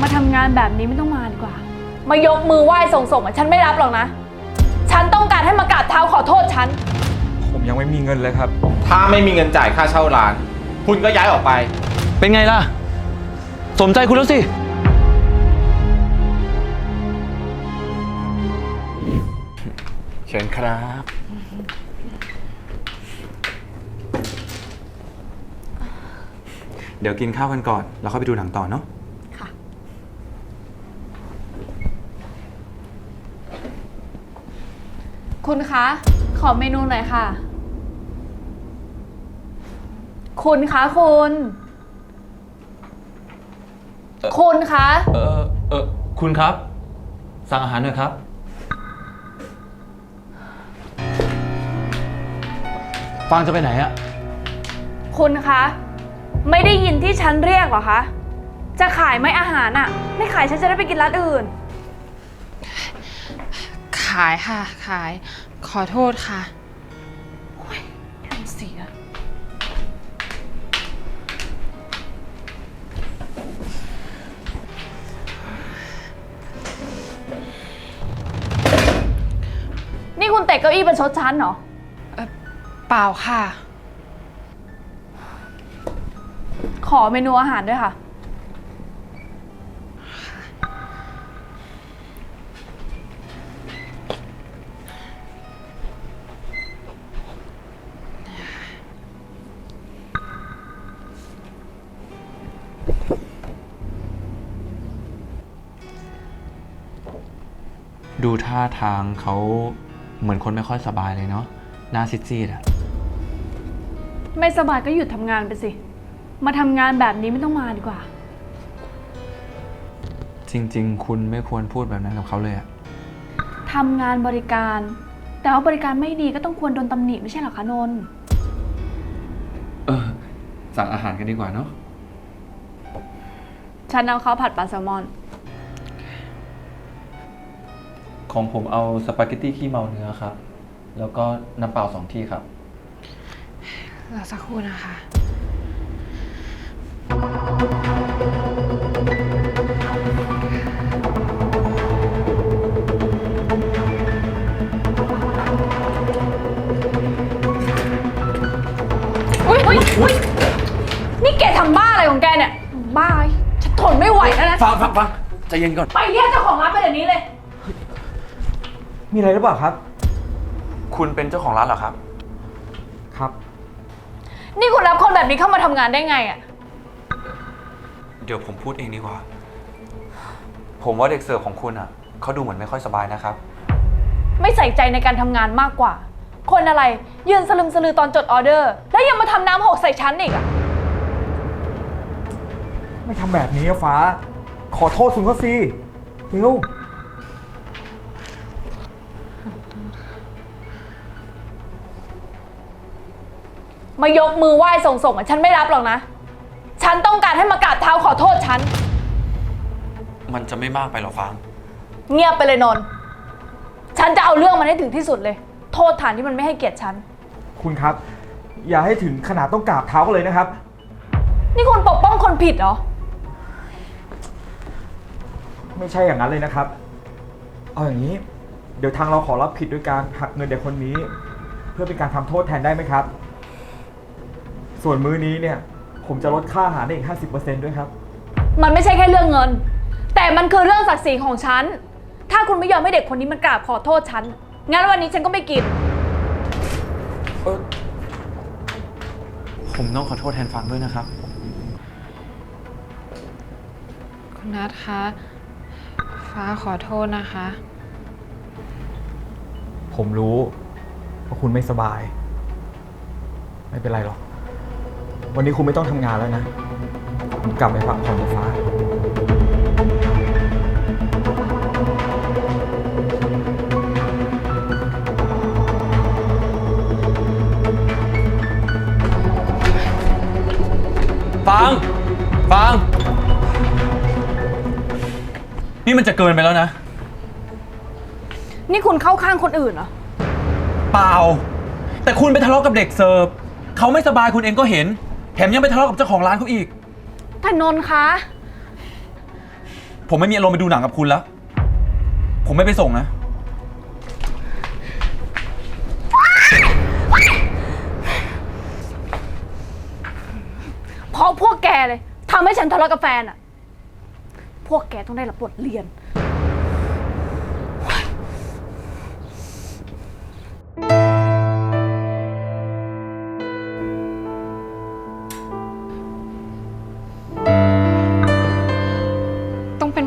มาทำงานแบบนี้ไม่ต้องมาดีกว่า มายกมือไหว้ส่งส่งอะฉันไม่รับหรอกนะ ฉันต้องการให้มากราบเท้าขอโทษฉัน ผมยังไม่มีเงินเลยครับ ถ้าไม่มีเงินจ่ายค่าเช่าร้าน คุณก็ย้ายออกไป เป็นไงล่ะ สมใจคุณแล้วสิ เชิญครับ เดี๋ยวกินข้าวกันก่อน แล้วค่อยไปดูหนังต่อเนาะ ค่ะคุณคะ ขอเมนูหน่อยค่ะ คุณคะคุณคุณคะ เออเออคุณครับ สั่งอาหารหน่อยครับ ฟางจะไปไหนอะคุณคะ ไม่ได้ยินที่ฉันเรียกเหรอคะ จะขายไหมอาหารอะไม่ขายฉันจะได้ไปกินร้านอื่น ขายค่ะ ขาย ขอโทษค่ะเสีย นี่คุณเตะเก้าอี้เป็นชดชั้นเหรอ เปล่าค่ะ ขอเมนูอาหารด้วยค่ะ ดูท่าทางเขาเหมือนคนไม่ค่อยสบายเลยเนาะหน้าซีดๆอะไม่สบายก็หยุดทำงานไปสิ มาทำงานแบบนี้ไม่ต้องมาดีกว่า จริง ๆ คุณไม่ควรพูดแบบนั้นกับเขาเลยอะทำงานบริการ แต่ว่าบริการไม่ดีก็ต้องควรโดนตำหนิไม่ใช่เหรอคะนนท์เออ สั่งอาหารกันดีกว่าเนาะ ฉันเอาข้าวผัดปลาแซลมอน ของผมเอาสปาเกตตี้ขี้เมาเนื้อครับ แล้วก็น้ำเปล่าสองที่ครับ รอสักครู่นะคะ อุ้ยอุ้ยอุ้ยนี่แกทำบ้าอะไรของแกเนี่ย บ้าไอ้ฉันทนไม่ไหวแล้วนะ ฟังฟังฟังใจเย็นก่อน ไปเรียกเจ้าของร้านไปเดี๋ยวนี้เลย มีอะไรหรือเปล่าครับ คุณเป็นเจ้าของร้านเหรอครับ ครับ นี่คุณรับคนแบบนี้เข้ามาทำงานได้ไงอะเดี๋ยวผมพูดเองดีกว่า ผมว่าเด็กเสิร์ฟของคุณอะเขาดูเหมือนไม่ค่อยสบายนะครับ ไม่ใส่ใจในการทำงานมากกว่า คนอะไรยืนสลึมสลือตอนจดออเดอร์ แล้วยังมาทำน้ำหกใส่ฉันอีกอะไม่ทำแบบนี้อะฟ้า ขอโทษคุณเขาสิเร็ว มายกมือไหว้ส่งส่งๆอะฉันไม่รับหรอกนะ ฉันต้องการให้มากราบเท้าขอโทษฉัน มันจะไม่มากไปหรอฟาง เงียบไปเลยนนท์ฉันจะเอาเรื่องมันให้ถึงที่สุดเลย โทษฐานที่มันไม่ให้เกียรติฉัน คุณครับ อย่าให้ถึงขนาดต้องกราบเท้ากันเลยนะครับ นี่คุณปกป้องคนผิดเหรอ ไม่ใช่อย่างนั้นเลยนะครับ เอาอย่างนี้ เดี๋ยวทางเราขอรับผิดด้วยการหักเงินเด็กคนนี้ เพื่อเป็นการทำโทษแทนได้ไหมครับ ส่วนมื้อนี้เนี่ย ผมจะลดค่าอาหารได้อีก 50%ด้วยครับ มันไม่ใช่แค่เรื่องเงิน แต่มันคือเรื่องศักดิ์ศรีของฉัน ถ้าคุณไม่ยอมให้เด็กคนนี้มันกราบขอโทษฉัน งั้นวันนี้ฉันก็ไม่กินผมต้องขอโทษแทนฟางด้วยนะครับ คุณนัทคะ ฟ้าขอโทษนะคะ ผมรู้ว่าคุณไม่สบาย ไม่เป็นไรหรอก วันนี้คุณไม่ต้องทำงานแล้วนะผมกลับไปพักผ่อนกับฟ้าฟางฟางนี่มันจะเกินไปแล้วนะ นี่คุณเข้าข้างคนอื่นเหรอ เปล่า แต่คุณไปทะเลาะกับเด็กเสิร์ฟเขาไม่สบายคุณเองก็เห็นแถมยังไปทะเลาะกับเจ้าของร้านเขาอีก แต่นนท์คะ ผมไม่มีอารมณ์ไปดูหนังกับคุณแล้ว ผมไม่ไปส่งนะ เพราะพวกแกเลยทำให้ฉันทะเลาะกับแฟนอะพวกแกต้องได้รับบทเรียน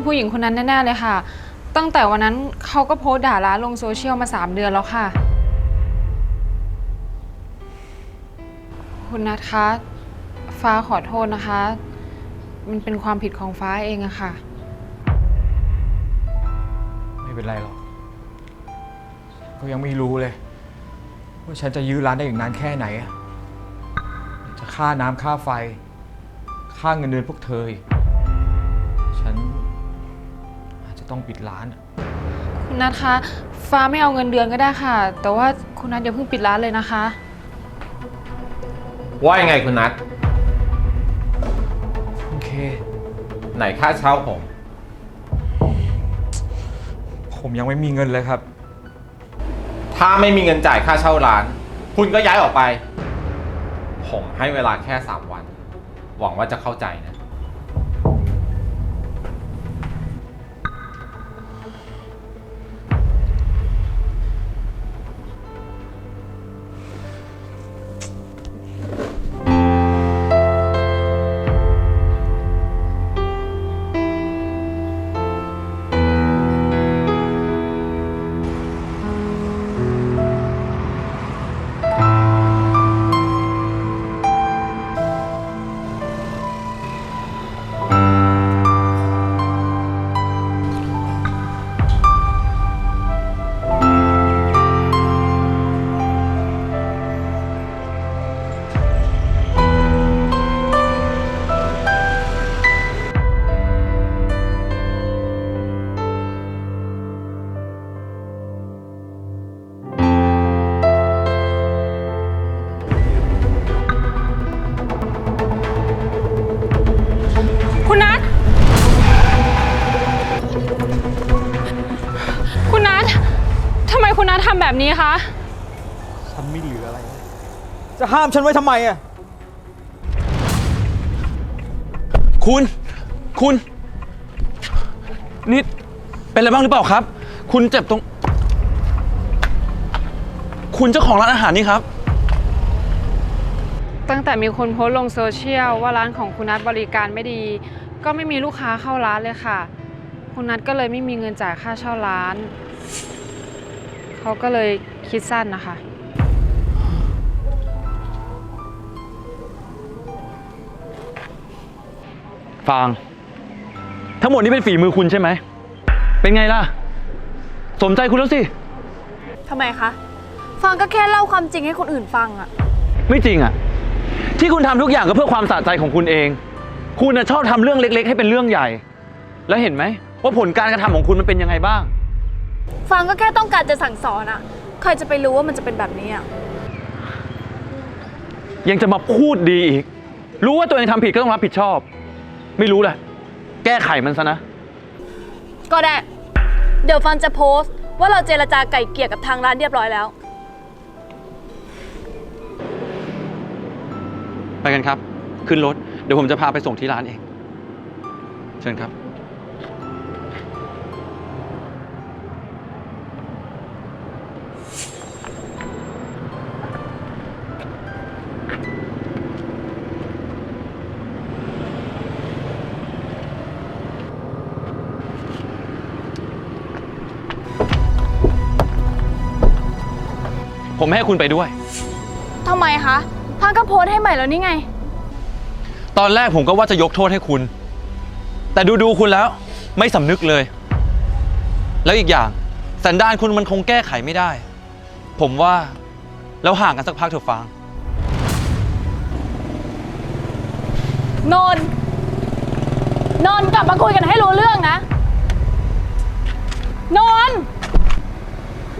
ผู้หญิงคนนั้นแน่ๆเลยค่ะ ตั้งแต่วันนั้นเขาก็โพสต์ด่าร้านลงโซเชียลมา 3 เดือนแล้วค่ะ คุณนัทคะ ฟ้าขอโทษนะคะ มันเป็นความผิดของฟ้าเองอะค่ะ ไม่เป็นไรหรอกก็ยังไม่รู้เลย ว่าฉันจะยื้อร้านได้อีกนานแค่ไหนอะจะค่าน้ำค่าไฟ ค่าเงินเดือนพวกเธออีกฉัน จจะต้องปิดร้านอะคุณนัทคะ ฟ้าไม่เอาเงินเดือนก็ได้ค่ะ แต่ว่าคุณนัทอย่าเพิ่งปิดร้านเลยนะคะ ว่ายังไงคุณนัทโอเค ไหนค่าเช่าผม ผมยังไม่มีเงินเลยครับ ถ้าไม่มีเงินจ่ายค่าเช่าร้าน คุณก็ย้ายออกไป ผมให้เวลาแค่ 3 วัน หวังว่าจะเข้าใจนะ คุณนัททำแบบนี้คะ ฉันไม่เหลืออะไร จะห้ามฉันไว้ทำไมอะคุณ คุณ นี่ เป็นอะไรบ้างหรือเปล่าครับ คุณเจ็บตรง คุณเจ้าของร้านอาหารนี่ครับ ตั้งแต่มีคนโพสต์ลงโซเชียลว่าร้านของคุณนัทบริการไม่ดี ก็ไม่มีลูกค้าเข้าร้านเลยค่ะ คุณนัทก็เลยไม่มีเงินจ่ายค่าเช่าร้าน เขาก็เลยคิดสั้นนะคะ ฟาง ทั้งหมดนี้เป็นฝีมือคุณใช่ไหม เป็นไงล่ะ สมใจคุณแล้วสิ ทำไมคะ ฟังก็แค่เล่าความจริงให้คนอื่นฟังอะไม่จริงอะที่คุณทำทุกอย่างก็เพื่อความสะใจของคุณเอง คุณน่ะชอบทำเรื่องเล็ก ๆ ให้เป็นเรื่องใหญ่ แล้วเห็นไหมว่าผลการกระทำของคุณมันเป็นยังไงบ้าง ฟังก็แค่ต้องการจะสั่งสอนอะใครจะไปรู้ว่ามันจะเป็นแบบนี้อะยังจะมาพูดดีอีก รู้ว่าตัวเองทำผิดก็ต้องรับผิดชอบ ไม่รู้แหละ แก้ไขมันซะนะ ก็ได้ เดี๋ยวฟังจะโพสต์ ว่าเราเจรจาไก่เกลี่ยกับทางร้านเรียบร้อยแล้ว ไปกันครับ ขึ้นรถ เดี๋ยวผมจะพาไปส่งที่ร้านเอง เชิญครับ ผมไม่ให้คุณไปด้วย ทำไมคะพังก็โพสต์ให้ใหม่แล้วนี่ไง ตอนแรกผมก็ว่าจะยกโทษให้คุณ แต่ดูดูๆคุณแล้วไม่สำนึกเลย แล้วอีกอย่าง สันดานคุณมันคงแก้ไขไม่ได้ ผมว่าแล้วห่างกันสักพักเถอะฟาง นนท์นนท์กลับมาคุยกันให้รู้เรื่องนะ นนท์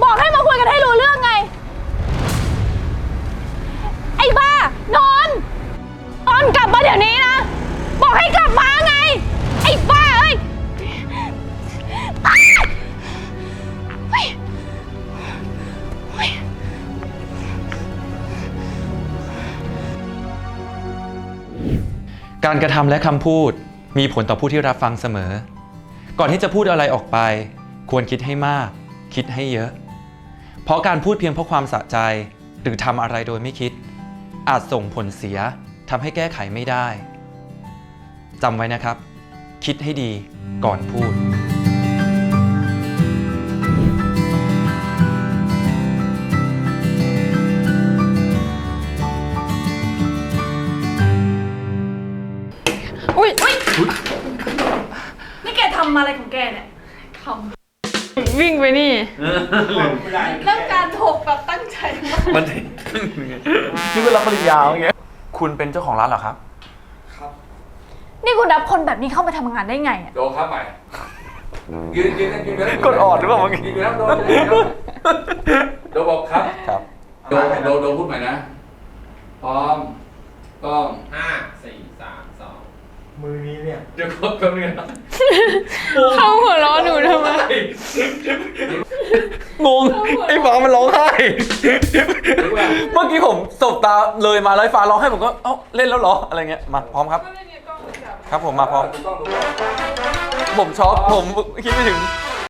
บอกให้มาคุยกันให้รู้เรื่องไง นนท์นนกลับมาเดี๋ยวนี้นะ บอกให้กลับมาไง ไอ้บ้าเอ้ยอ้ยเฮ้การกระทำและคำพูดมีผลต่อผู้ที่รับฟังเสมอ ก่อนที่จะพูดอะไรออกไป ควรคิดให้มาก คิดให้เยอะ เพราะการพูดเพียงเพราะความสะใจ หรือทำอะไรโดยไม่คิด อาจส่งผลเสียทำให้แก้ไขไม่ได้จำไว้นะครับ คิดให้ดีก่อนพูด เรื่องการถกแบบตั้งใจมากมันนี่เป็นรับปริญญาอย่างเงี้ยคุณเป็นเจ้าของร้านเหรอครับ นี่คุณรับคนแบบนี้เข้ามาทำงานได้ไงอะโดนครับใหม่ยืนยืนยืนยืนกดออดหรือเปล่าเมื่อกี้ยืนแล้วโดนยืนแล้วโดนบอกครับครับโดนโดนโดนพูดใหม่นะพร้อมกล้องห้าสี่สามสอง มือนี้เนี่ยเดี๋ยวครบกันเลยนะเขาหัวเร้อนหนูทำไม งงไอ้ฟ้ามันร้องไห้ เมื่อกี้ผมสบตาเลยมาแล้วไอ้ฟ้าร้องไห้ผมก็เอ้าเล่นแล้วเหรออะไรเงี้ยมาพร้อมครับ ครับผมมาพร้อมผมช็อกผมคิดไม่ถึง